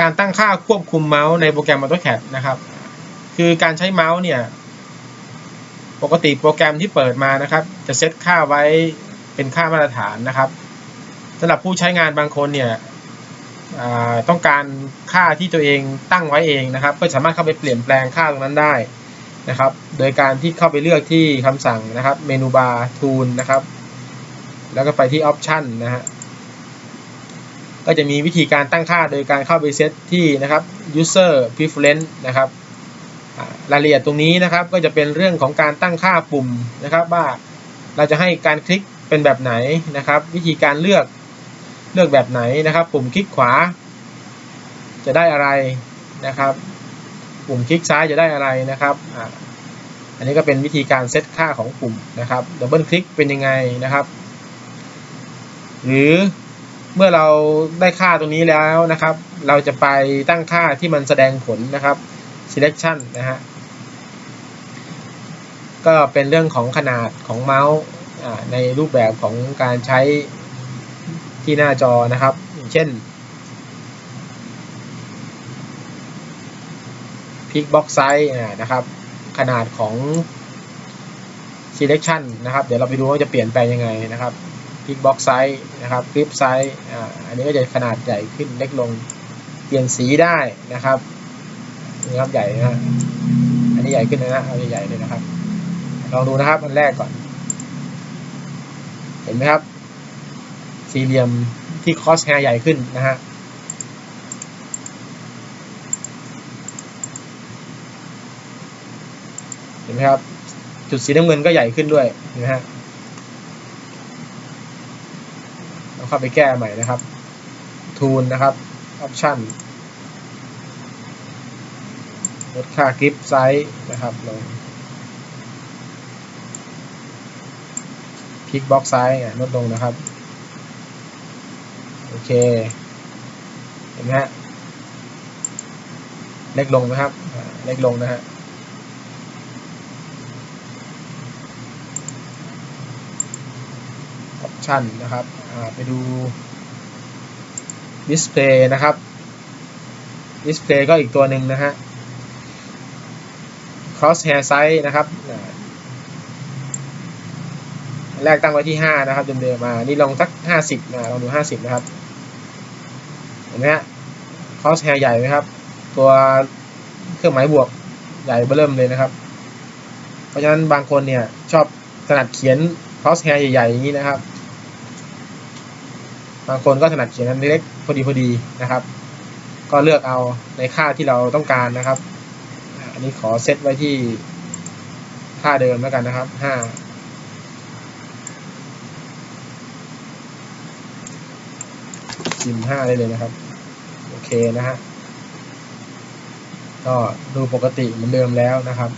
การตั้งค่าควบคุมเมาส์ในโปรแกรม AutoCAD นะครับ คือการใช้เมาส์เนี่ย ปกติโปรแกรมที่เปิดมานะครับ จะเซตค่าไว้เป็นค่ามาตรฐานนะครับสำหรับผู้ใช้งานบางคนเนี่ยต้องการค่าที่ตัวเองตั้งไว้เองนะครับ ก็สามารถเข้าไปเปลี่ยนแปลงค่าตรงนั้นได้นะครับ โดยการที่เข้าไปเลือกที่คำสั่งนะครับ เมนูบาร์ Tool นะครับ แล้วก็ไปที่ Option นะฮะ ก็จะมีวิธีการตั้งค่าโดยการเข้าไปเซตที่นะครับ user preference นะครับรายละเอียดตรงนี้นะครับก็จะเป็นเรื่องของการตั้งค่าปุ่มนะครับ ว่าเราจะให้การคลิกเป็นแบบไหนนะครับ วิธีการเลือกเลือกแบบไหนนะครับ ปุ่มคลิกขวา จะได้อะไรนะครับ ปุ่มคลิกซ้ายจะได้อะไรนะครับอันนี้ก็เป็นวิธีการเซตค่าของปุ่มนะครับดับเบิลคลิกเป็นยังไงนะครับ หรือ เมื่อเราได้ค่าตรงนี้แล้วนะครับ เราจะไปตั้งค่าที่มันแสดงผลนะครับ selection นะฮะก็เป็นเรื่องของขนาดของเมาส์ในรูปแบบของการใช้ที่หน้าจอนะครับ เช่น pick box size นะครับ ขนาดของ selection นะครับ เดี๋ยวเราไปดูว่าจะเปลี่ยนแปลงยังไงนะครับ พิกบ็อกไซส์นะครับคลิปไซส์อันนี้ก็จะขนาดใหญ่ขึ้นเล็กลงเปลี่ยนสีได้นะครับนี่ครับใหญ่นะฮะอันนี้ใหญ่ขึ้นนะฮะเอาใหญ่ๆเลยนะครับ ลองดูนะครับอันแรกก่อน เห็นไหมครับ สี่เหลี่ยมที่คอสแฮร์ใหญ่ขึ้นนะฮะเห็นไหมครับ จุดสีน้ำเงินก็ใหญ่ขึ้นด้วยนไหมฮะ เราเข้าไปแก้ใหม่นะครับ Tool นะครับ Option ลดค่ากริปไซส์นะครับลงคลิกบล็อกไซส์ลดลงนะครับ โอเค เห็นไหมฮะ เล็กลงนะครับ เล็กลงนะฮะ Option นะครับไปดู Display นะครับ Display ก็อีกตัวหนึ่งนะฮะ Crosshair Size นะครับแรกตั้งไว้ที่ 5 นะครับเดิมๆมา นี่ลองสัก 50นะลองดู 50 นะครับ เห็นไหมฮะ Crosshair ใหญ่ไหมครับ ตัวเครื่องหมายบวกใหญ่เบิ่มเลยนะครับ เพราะฉะนั้นบางคนเนี่ยชอบถนัดเขียน Crosshair ใหญ่ๆอย่างนี้นะครับ บางคนก็ถนัดเขียนอันเล็กพอดีพอดีนะครับ ก็เลือกเอาในค่าที่เราต้องการนะครับ อันนี้ขอเซตไว้ที่ค่าเดิมแล้วกันนะครับห้าจิมห้าได้เลยนะครับ โอเคนะฮะก็ดูปกติเหมือนเดิมแล้วนะครับ